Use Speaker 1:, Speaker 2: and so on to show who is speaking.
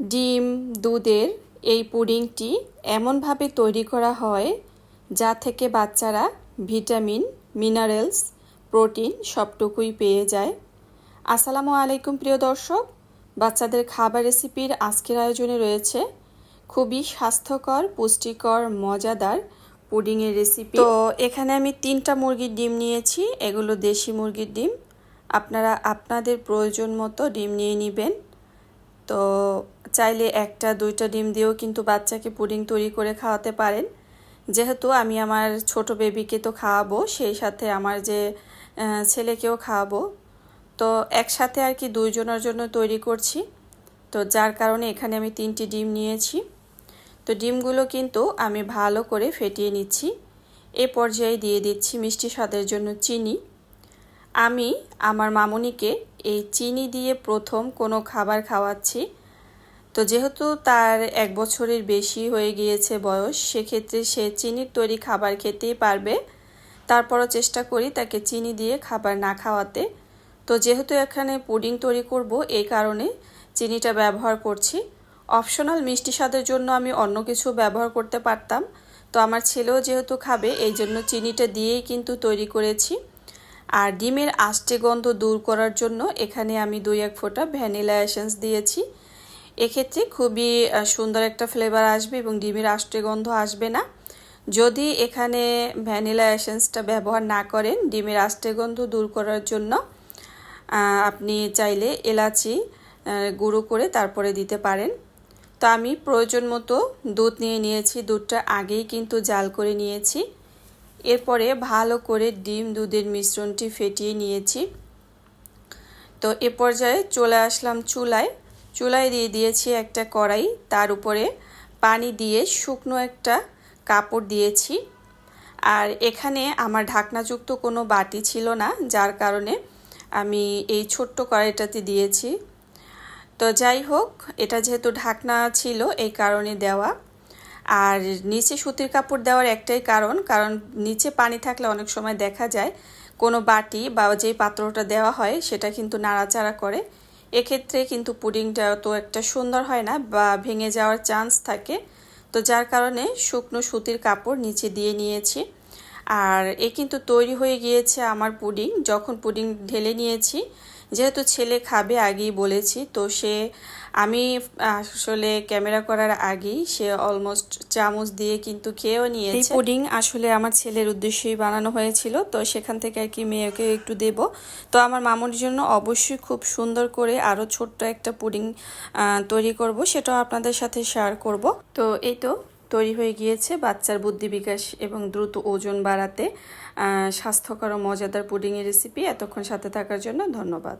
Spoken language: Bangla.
Speaker 1: ডিম, দুধের এই পুডিংটি এমনভাবে তৈরি করা হয় যা থেকে বাচ্চারা ভিটামিন, মিনারেলস, প্রোটিন সবটুকুই পেয়ে যায়। আসসালামু আলাইকুম প্রিয় দর্শক, বাচ্চাদের খাবার রেসিপির আজকের আয়োজনে রয়েছে খুবই স্বাস্থ্যকর, পুষ্টিকর, মজাদার পুডিংয়ের রেসিপি। তো এখানে আমি তিনটা মুরগির ডিম নিয়েছি, এগুলো দেশি মুরগির ডিম। আপনারা আপনাদের প্রয়োজন মতো ডিম নিয়ে নেবেন। তো চাইলে একটা, দুইটা ডিম দিয়েও কিন্তু বাচ্চাকে পুডিং তৈরি করে খাওয়াতে পারেন। যেহেতু আমি আমার ছোট বেবিকে তো খাওয়াবো, সেই সাথে আমার যে ছেলেকেও খাওয়াবো। তো একসাথে আর কি দুইজনের জন্য তৈরি করছি। তো যার কারণে এখানে আমি তিনটি ডিম নিয়েছি। তো ডিমগুলো কিন্তু আমি ভালো করে ফেটিয়ে নিচ্ছি। এ পর্যায়ে দিয়ে দিচ্ছি মিষ্টি স্বাদের জন্য চিনি। আমি আমার মামুনিকে এই চিনি দিয়ে প্রথম কোনো খাবার খাওয়াচ্ছি। তো যেহেতু তার এক বছরের বেশি হয়ে গিয়েছে বয়স, সেক্ষেত্রে সে চিনির তৈরি খাবার খেতেই পারবে। তারপরও চেষ্টা করি তাকে চিনি দিয়ে খাবার না খাওয়াতে। তো যেহেতু এখানে পুডিং তৈরি করব এই কারণে চিনিটা ব্যবহার করছি। অপশনাল মিষ্টি স্বাদের জন্য আমি অন্য কিছু ব্যবহার করতে পারতাম। তো আমার ছেলেও যেহেতু খাবে, এই জন্য চিনিটা দিয়েই কিন্তু তৈরি করেছি। আর ডিমের আষ্টে গন্ধ দূর করার জন্য এখানে আমি দুই এক ফোঁটা ভ্যানিলা এসেন্স দিয়েছি। এক্ষেত্রে খুবই সুন্দর একটা ফ্লেভার আসবে এবং ডিমের আষ্টে গন্ধ আসবে না। যদি এখানে ভ্যানিলা এসেন্সটা ব্যবহার না করেন, ডিমের আষ্টে গন্ধ দূর করার জন্য আপনি চাইলে এলাচি গুঁড়ো করে তারপরে দিতে পারেন। তো আমি প্রয়োজন মতো দুধ নিয়ে নিয়েছি। দুধটা আগেই কিন্তু জাল করে নিয়েছি। এরপরে ভালো করে ডিম দুধের মিশ্রণটি ফেটিয়ে নিয়েছি। তো এ পর্যায়ে চলে আসলাম চুলায়। চুলায় দিয়ে দিয়েছি একটা কড়াই, তার উপরে পানি দিয়ে শুকনো একটা কাপড় দিয়েছি। আর এখানে আমার ঢাকনাযুক্ত কোনো বাটি ছিল না, যার কারণে আমি এই ছোট্ট কড়াইটাতে দিয়েছি। তো যাই হোক, এটা যেহেতু ঢাকনা ছিল, এই কারণে দেওয়া। আর নিচে সুতির কাপড় দেওয়ার একটাই কারণ কারণ নিচে পানি থাকলে অনেক সময় দেখা যায় কোনো বাটি বা যে পাত্রটা দেওয়া হয় সেটা কিন্তু নাড়াচাড়া করে। এক্ষেত্রে কিন্তু পুডিংটা তো একটা সুন্দর হয় না বা ভেঙে যাওয়ার চান্স থাকে। তো যার কারণে শুকনো সুতির কাপড় নিচে দিয়ে নিয়েছি। আর এ কিন্তু তৈরি হয়ে গিয়েছে আমার পুডিং। যখন পুডিং ঢেলে নিয়েছি যেহেতু ছেলে খাবে আগেই বলেছি তো সে আমি আসলে ক্যামেরা করার আগেই সে অলমোস্ট চামচ দিয়ে কিন্তু খেয়েও নিয়েছে। এই পুডিং আসলে আমার ছেলের উদ্দেশ্যেই বানানো হয়েছিল তো সেখান থেকে আর কি মেয়েকে একটু দেব। তো আমার মামুর জন্য অবশ্যই খুব সুন্দর করে আরও ছোট্ট একটা পুডিং তৈরি করব সেটাও আপনাদের সাথে শেয়ার করব। তো এই তো তৈরি হয়ে গিয়েছে বাচ্চার বুদ্ধি বিকাশ এবং দ্রুত ওজন বাড়াতে স্বাস্থ্যকর ও মজাদার পুডিংয়ের রেসিপি এতক্ষণ সাথে থাকার জন্য ধন্যবাদ।